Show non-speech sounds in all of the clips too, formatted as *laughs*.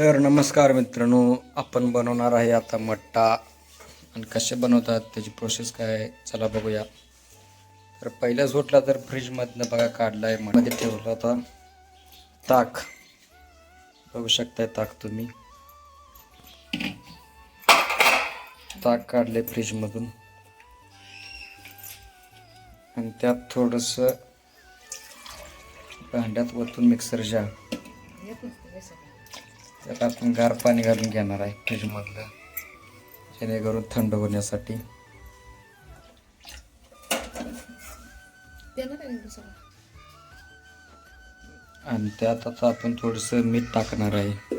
तर नमस्कार मित्रांनो आपण बनवणार आहे आता मट्टा. आणि कसे बनवतात त्याची प्रोसेस काय आहे चला बघूया. तर पहिल्याच झोटला तर फ्रीजमधनं बघा काढला आहे मध्ये ठेवला होता. ताक. बघू शकताय ताक तुम्ही. ताक काढले फ्रीजमधून आणि त्यात थोडंसं भांड्यात वतून मिक्सर जा त्यात आपण गार पाणी घालून घेणार आहे फ्रीजमधलं. जेणेकरून थंड होण्यासाठी. आणि त्यात आता आपण थोडंसं मीठ टाकणार आहे.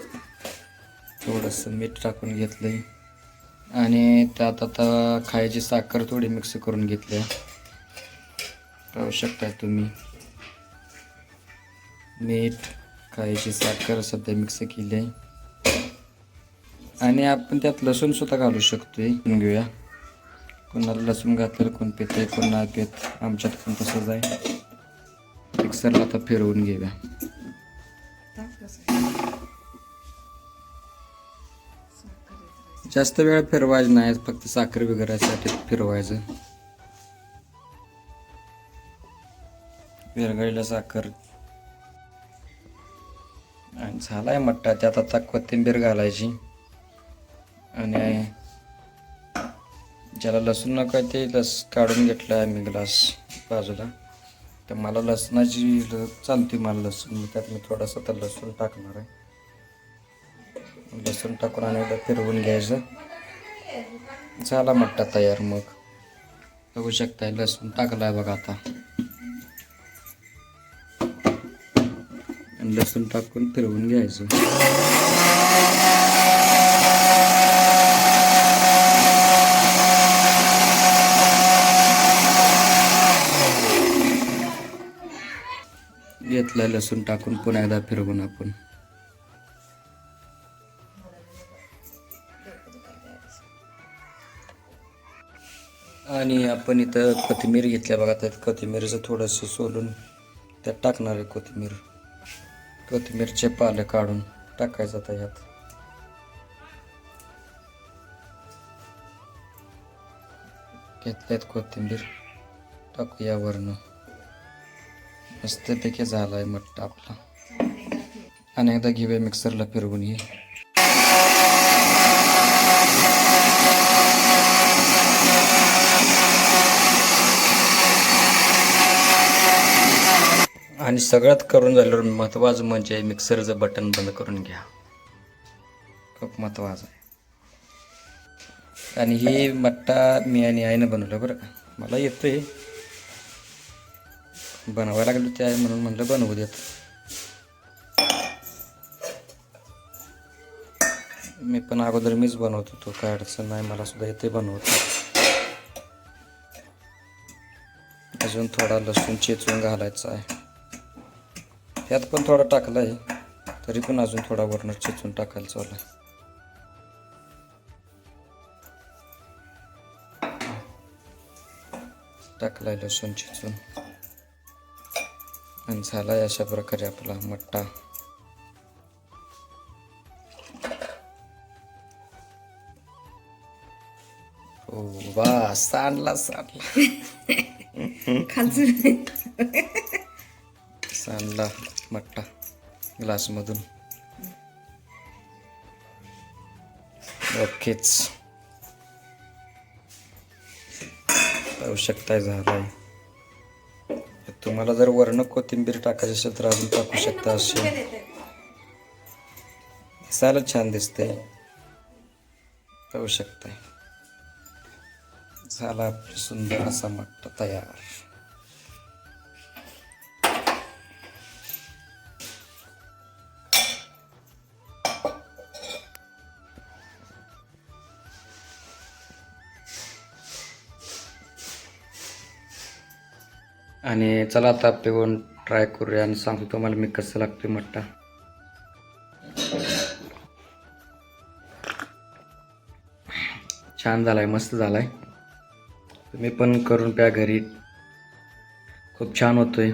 थोडंसं मीठ टाकून घेतलंय. आणि त्यात आता खायची साखर थोडी मिक्स करून घेतली आहे. पाहू शकताय तुम्ही. मीठ. काहीशी साखर सध्या मिक्स केली आहे आणि आपण त्यात लसूण सुद्धा घालू शकतोय. घेऊया. कोणाला लसूण घातलेलं कोण पित आहे नाही पित आमच्यात पण तसंच आहे. मिक्सरला आता फिरवून घेऊया. जास्त वेळ फिरवायचं नाही फक्त साखर वगैरेसाठी फिरवायचं. विरघळीला साखर झालाय मट्टा त्यात आता कोथिंबीर घालायची. आणि ज्याला लसूण नको आहे ते लस काढून घेतलं आहे मी ग्लास बाजूला. तर मला लसणाची चालते मला लसूण. त्यात मी थोडासा तर लसूण टाकणार आहे. लसूण टाकून आणि एकदा फिरवून घ्यायचं. झाला मट्टा तयार मग. बघू शकताय लसूण टाकला आहे बघा आता. लसूण टाकून फिरवून घ्यायचं. घेतलं लसूण टाकून पुन्हा एकदा फिरवून आपण. आणि आपण इथं कोथिंबीर घेतल्या बघा त्यात कोथिंबीरचं थोडंसं सोलून त्यात टाकणार आहे कोथिंबीर. कोथिंबीरचे पालं काढून टाकायचं आता यात. घेतल्यात कोथिंबीर. टाकूया यावरनं मस्तपैकी झाला आहे मट्टा आपला. अनेकदा घेऊया मिक्सरला फिरवून ये. आणि सगळ्यात करून झाल्यावर महत्त्वाचं म्हणजे मिक्सरचं बटन बंद करून घ्या. खूप महत्त्वाचं आहे. आणि हे मट्टा मी आणि आईनं बनवलं बरं का. मला येतोय. बनवायला लागलं ते आहे म्हणून म्हणलं बनवू देत. मी पण अगोदर मीच बनवत होतो काय अडचण नाही मला सुद्धा येते बनवत. अजून थोडा लसूण चेचून घालायचा आहे. ह्यात पण थोडा टाकला आहे तरी पण अजून थोडा वरण चिचून टाकायला चालू आहे. टाकलाय लसूण चिचून. आणि झालाय अशा प्रकारे आपला मट्टा. ओ वा सांडला सांडला. *laughs* खालचं. सांडला मट्टा ग्लासमधून. ओकेच. पाहू शकताय झालाय. तुम्हाला जर वर्ण कोथिंबीर टाकायची असेल तर अजून टाकू शकता असे दिसायला छान दिसते पाहू शकताय झाला सुंदर असा मट्टा तयार. आणि चला आता पिऊन ट्राय करूया आणि सांगतो तुम्हाला मी कसं लागतोय मट्टा. छान झालाय मस्त झालाय. तुम्ही पण करून प्या घरी. खूप छान होतोय.